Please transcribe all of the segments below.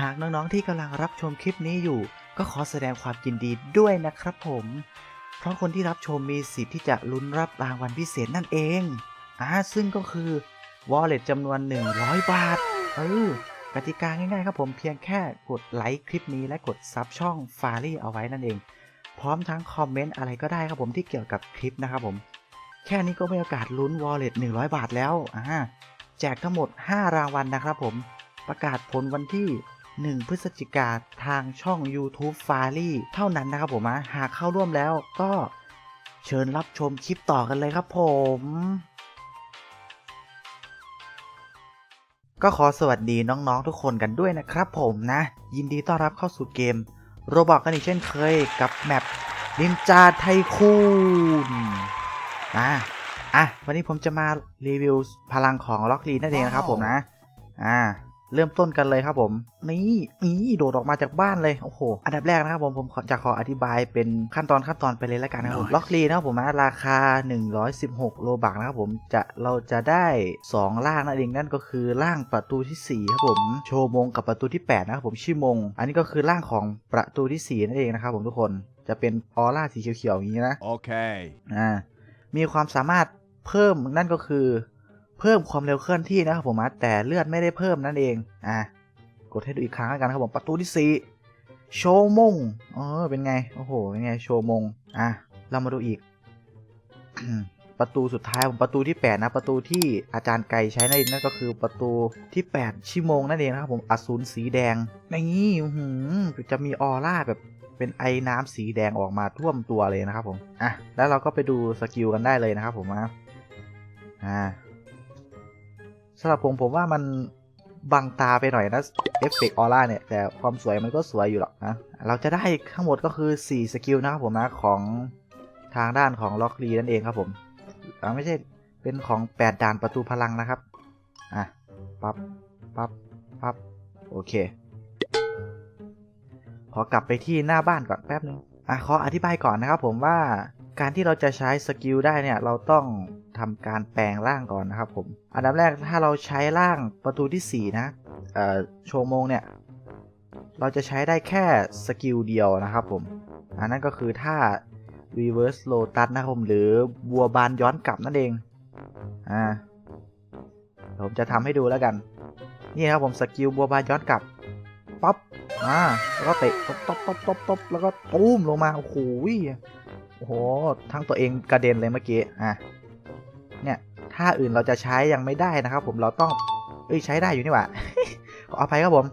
หากน้องๆที่กำลังรับชมคลิปนี้อยู่ ก็ขอแสดงความยินดีด้วยนะครับผม เพราะคนที่รับชมมีสิทธิ์ที่จะลุ้นรับรางวัลพิเศษนั่นเองอ่าซึ่งก็คือ wallet จำนวน 100 บาท เออกติกาง่ายๆครับผมเพียงแค่กดไลค์คลิปนี้และกดซับช่องฟารี่เอาไว้นั่นเอง พร้อมทั้งคอมเมนต์อะไรก็ได้ครับผมที่เกี่ยวกับคลิปนะครับผม แค่นี้ก็มีโอกาสลุ้น wallet 100 บาทแล้วอ่าแจกทั้งหมด 5 รางวัลนะครับผมประกาศผลวันที่ 1 พฤศจิกาทางช่อง YouTube f a r y เท่านั้นนะครับผมนะหากเข้าร่วมแล้วก็เชิญรับชมคลิปต่อกันเลยครับผมก็ขอสวัสดีน้องๆทุกคนกันด้วยนะครับผมนะ ยินดีต้อนรับเข้าสู่เกมโรบอกกันอีกเช่นเคยกับแมปนินจาไทคูนอะอะ วันนี้ผมจะมารีวิวพลังของล็อกลีนั่นเองนะครับผมนะ อ่า เริ่มต้นกันเลยครับผม นี่นี่โดดออกมาจากบ้านเลย โอ้โห อันดับแรกนะครับผม ผมขอจะขออธิบายเป็นขั้นตอนขั้นตอนไปเลยแล้วกันนะครับผมล็อกลีนะครับผมนะราคา 116 โลบักนะครับผมจะเราจะได้ 2 ล่างนั่นเองนั่นก็คือล่างประตูทีสี่4 ครับผม โชว์มงกับประตูที่ 8 นะครับผมชื่อมง อันนี้ก็คือล่างของประตูทีสี่ 4 นั่นเองนะครับผมทุกคนจะเป็นออร่าสีเขียวๆอย่างนี้นะ Okay. อ่ามีความสามารถเพิ่มนั่นก็คือ เพิ่มความเร็วเคลื่อนที่นะครับผมแต่เลือดไม่ได้เพิ่มนั่นเองอะกดให้ดูอีกครั้งกันครับผมประตูที่สี่โชว์มงเออเป็นไงโอ้โหเป็นไงโชว์มงอะเรามาดูอีก ประตูสุดท้ายผมประตูที่ 8 นะ ประตูที่อาจารย์ไก่ใช้นั่นนั่นก็คือประตูที่ 8 ชิโมงนั่นเองนะครับผมอสูรสีแดงนี่อื้อหือจะมีออร่าแบบเป็นไอ้น้ำสีแดงออกมาท่วมตัวเลยนะครับผม อะ แล้วเราก็ไปดูสกิลกันได้เลยนะครับผมนะอ่า สำหรับผมผมว่ามันบังตาไปหน่อยนะเอฟเฟกต์ออร่าเนี่ย แต่ความสวยมันก็สวยอยู่หรอกนะ เราจะได้ทั้งหมดก็คือ 4 สกิลนะครับผมนะ ของทางด้านของล็อกลีนั่นเองครับผมอ่าไม่ใช่เป็นของ 8 ด่านประตูพลังนะครับ อะ ปับ๊บปับ๊บปับ๊บโอเค ขอกลับไปที่หน้าบ้านก่อนแป๊บนึงอะขออธิบายก่อนนะครับผมว่า การที่เราจะใช้สกิลได้เนี่ยเราต้องทำการแปลงร่างก่อนนะครับผม อันดับแรกถ้าเราใช้ร่างประตูที่ 4 นะเอ่อโชว์มงเนี่ย เราจะใช้ได้แค่สกิลเดียวนะครับผม อันนั้นก็คือท่า reverse lotus นะครับผมหรือบัวบานย้อนกลับนั่นเอง อ่าผมจะทำให้ดูแล้วกัน นี่ครับผมสกิลบัวบานย้อนกลับป๊อปอ่าแล้วก็เตะตบตบตบตบตบแล้วก็ตุ้มลงมา โอ้โห โอ้โห ทั้งตัวเองกระเด็นเลยเมื่อกี้ อะ เนี่ยท่าอื่นเราจะใช้ยังไม่ได้นะครับ ผม เราต้อง เอ้ย ใช้ได้อยู่นี่หว่า ขออภัยครับผม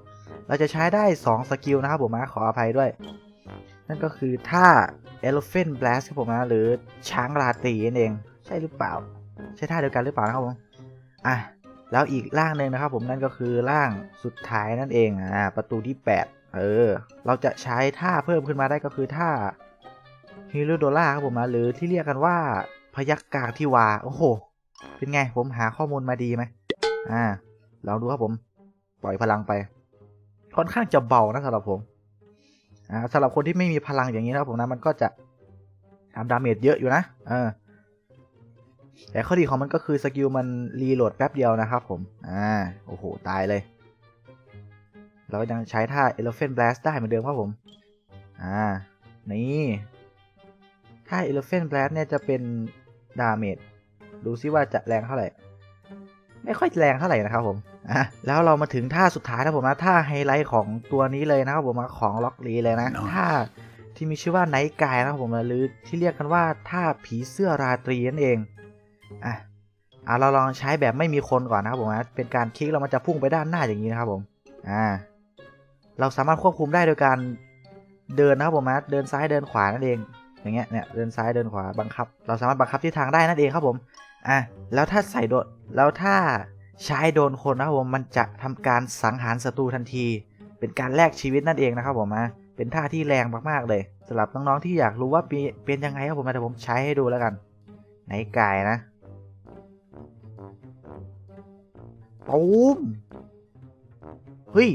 เราจะใช้ได้2สกิลนะครับผมนะ ขออภัยด้วย นั่นก็คือท่า Elephant Blast ครับผมนะ หรือช้างราตรีนั่นเอง ใช่หรือเปล่า ใช่ท่าเดียวกันหรือเปล่านะครับผม อะ แล้วอีกร่างหนึ่งนะครับผม นั่นก็คือร่างสุดท้ายนั่นเอง อ่า ประตูที่ 8 เออ เราจะใช้ท่าเพิ่มขึ้นมาได้ก็คือท่า ฮิโรโดล่าครับผมนะหรือที่เรียกกันว่าพยักกากที่วา โอ้โห เป็นไงผมหาข้อมูลมาดีไหมอ่าลองดูครับผม ปล่อยพลังไป ค่อนข้างจะเบานะสำหรับผม อ่าสำหรับคนที่ไม่มีพลังอย่างนี้นะครับผมนะมันก็จะทำดาเมจเยอะอยู่นะ เออ แต่ข้อดีของมันก็คือสกิลมันรีโหลดแป๊บเดียวนะครับผม อ่า โอ้โห ตายเลย เราก็ยังใช้ท่า Elephant Blast ได้เหมือนเดิมครับผม อ่า นี่ ถ้า Elephant Blast เนี่ยจะเป็นดาเมจดูซิว่าจะแรงเท่าไหร่ ไม่ค่อยแรงเท่าไหร่นะครับผมอะแล้วเรามาถึงท่าสุดท้ายนะผมนะท่าไฮไลท์ของตัวนี้เลยนะครับผมนะของล็อกลีเลยนะท่าที่มีชื่อว่าไนท์กายนะครับผมนะหรือที่เรียกกันว่าท่าผีเสื้อราตรีนั่นเองอะอะเราลองใช้แบบไม่มีคนก่อนนะครับผมนะเป็นการคลิกเรามันจะพุ่งไปด้านหน้าอย่างนี้นะครับผมอ่าเราสามารถควบคุมได้โดยการเดินนะครับผมนะเดินซ้ายเดินขวานั่นเอง อย่างเงี้ยเนี่ยเดินซ้ายเดินขวาบังคับ เราสามารถบังคับทิศทางได้นั่นเองครับผมอะแล้วถ้าใส่โดนแล้วถ้าใช้โดนคนนะครับผมมันจะทำการสังหารศัตรูทันที เป็นการแลกชีวิตนั่นเองนะครับผมนะเป็นท่าที่แรงมากๆเลยสำหรับน้องๆที่อยากรู้ว่าเป็นยังไงครับผมนะเดี๋ยวผมใช้ให้ดูแล้วกันไหนกายนะตูมเฮ้ย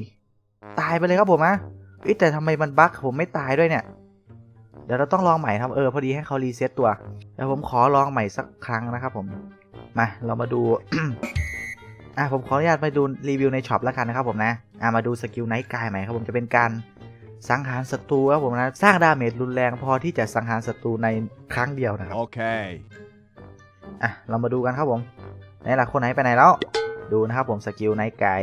ตายไปเลยครับผมนะเอ้ยแต่ทำไมมันบั๊กผมไม่ตายด้วยเนี่ย ดี๋ยวเราต้องลองใหม่ครับเออพอดีให้เขารีเซ็ตตัวเดี๋ยวผมขอลองใหม่สักครั้งนะครับผมมาเรามาดูอะผมขออนุญาตไปดูรีวิวในช็อปแล้วกันนะครับผมนะอะมาดูสกิลไนท์กายใหม่ครับผมจะเป็นการสังหารศัตรูครับผมนะสร้างดาเมจรุนแรงพอที่จะสังหารศัตรูในครั้งเดียวนะครับ Okay. อะเรามาดูกันครับผมไหนล่ะคนไหนไปไหนแล้วดูนะครับผมสกิลไนท์กาย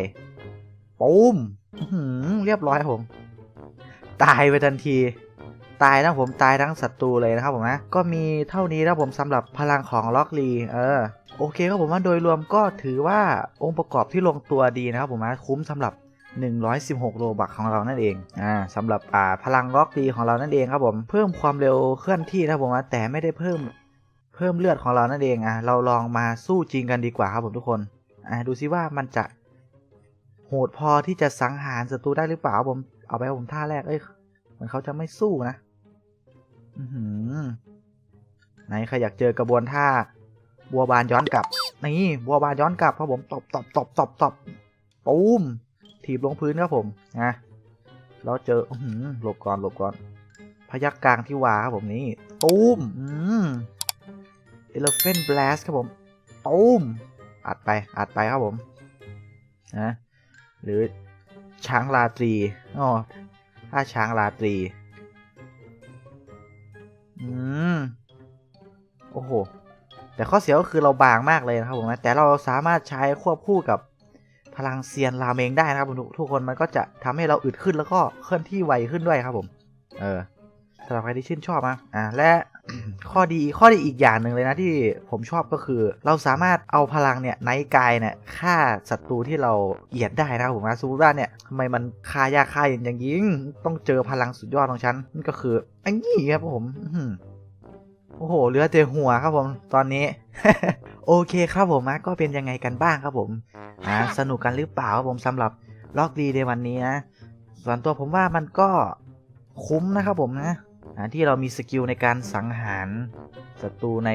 ปุ้มอื้อหือเรียบร้อยครับผม ตายไปทันที ตายทั้งผมตายทั้งศัตรูเลยนะครับผมนะก็มีเท่านี้นะผมสำหรับพลังของล็อกลีเออโอเคครับผมว่าโดยรวมก็ถือว่าองค์ประกอบที่ลงตัวดีนะครับผมนะคุ้มสำหรับ 116 โลบักของเรานั่นเองอ่าสำหรับอ่าพลังล็อกดีของเรานั่นเองครับผมเพิ่มความเร็วเคลื่อนที่นะครับผมนะแต่ไม่ได้เพิ่มเพิ่มเลือดของเรานั่นเองอะเราลองมาสู้จริงกันดีกว่าครับผมทุกคนอ่าดูซิว่ามันจะโหดพอที่จะสังหารศัตรูได้หรือเปล่าผมเอาไปผมท่าแรกเอ้ยเหมือนเขาจะไม่สู้นะอือหือ ไหนใครอยากเจอกระบวนท่า บัวบานย้อนกลับ นี่บัวบานย้อนกลับครับผมตบตบตบตบตบปูมถีบลงพื้นครับผมนะแล้วเจอหือหลบก่อนหลบก่อน พยักกลางที่วาครับผมนี่ตูมอืม Elephant Blast ครับผมตูมอัดไปอัดไปครับผมนะหรือช้างราตรีอ๋อถ้าช้างราตรี อืม โอ้โห แต่ข้อเสียก็คือเราบางมากเลยนะครับผมนะ แต่เราสามารถใช้ควบคู่กับพลังเซียนราเมงได้นะครับทุกทุกคนมันก็จะทำให้เราอึดขึ้นแล้วก็เคลื่อนที่ไวขึ้นด้วยครับผม เออสำหรับใครที่ชื่นชอบนะอ่าและ ข้อดีข้อดีอีกอย่างหนึ่งเลยนะที่ผมชอบก็คือ เราสามารถเอาพลังเนี่ยไนท์กายเนี่ยฆ่าศัตรูที่เราเกลียดได้นะผมนะสมมติว่าเนี่ยทำไมมันฆ่ายากฆ่ายอย่างยิ่งต้องเจอพลังสุดยอดของฉันนั่นก็คืออันนี้ครับผมโอ้โหเหลือแต่หัวครับผมตอนนี้ โอเคครับผมนะก็เป็นยังไงกันบ้างครับผมสนุกกันหรือเปล่าครับผมสำหรับล็อกดีในวันนี้นะส่วนตัวผมว่ามันก็คุ้มนะครับผมนะ อ่าที่เรามีสกิลในการสังหารศัตรูใน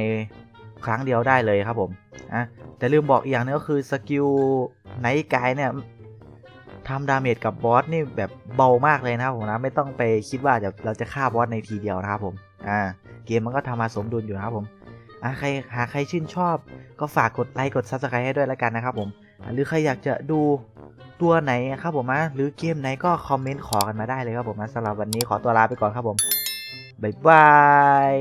ครั้งเดียวได้เลยครับผมอะแต่ลืมบอกอีกอย่างนึงก็คือสกิลไนท์กายเนี่ยทำดาเมจกับบอสนี่แบบเบามากเลยนะครับผมนะไม่ต้องไปคิดว่าจะเราจะฆ่าบอสในทีเดียวนะครับผมอ่าเกมมันก็ทำมาสมดุลอยู่นะครับผมอะใครหาใครชื่นชอบ ก็ฝากกดไลค์กด subscribe ให้ด้วยแล้วกันนะครับผม หรือใครอยากจะดูตัวไหนครับผมนะหรือเกมไหนก็คอมเมนต์ขอกันมาได้เลยครับผมนะสำหรับวันนี้ขอตัวลาไปก่อนครับผม บ๊ายบาย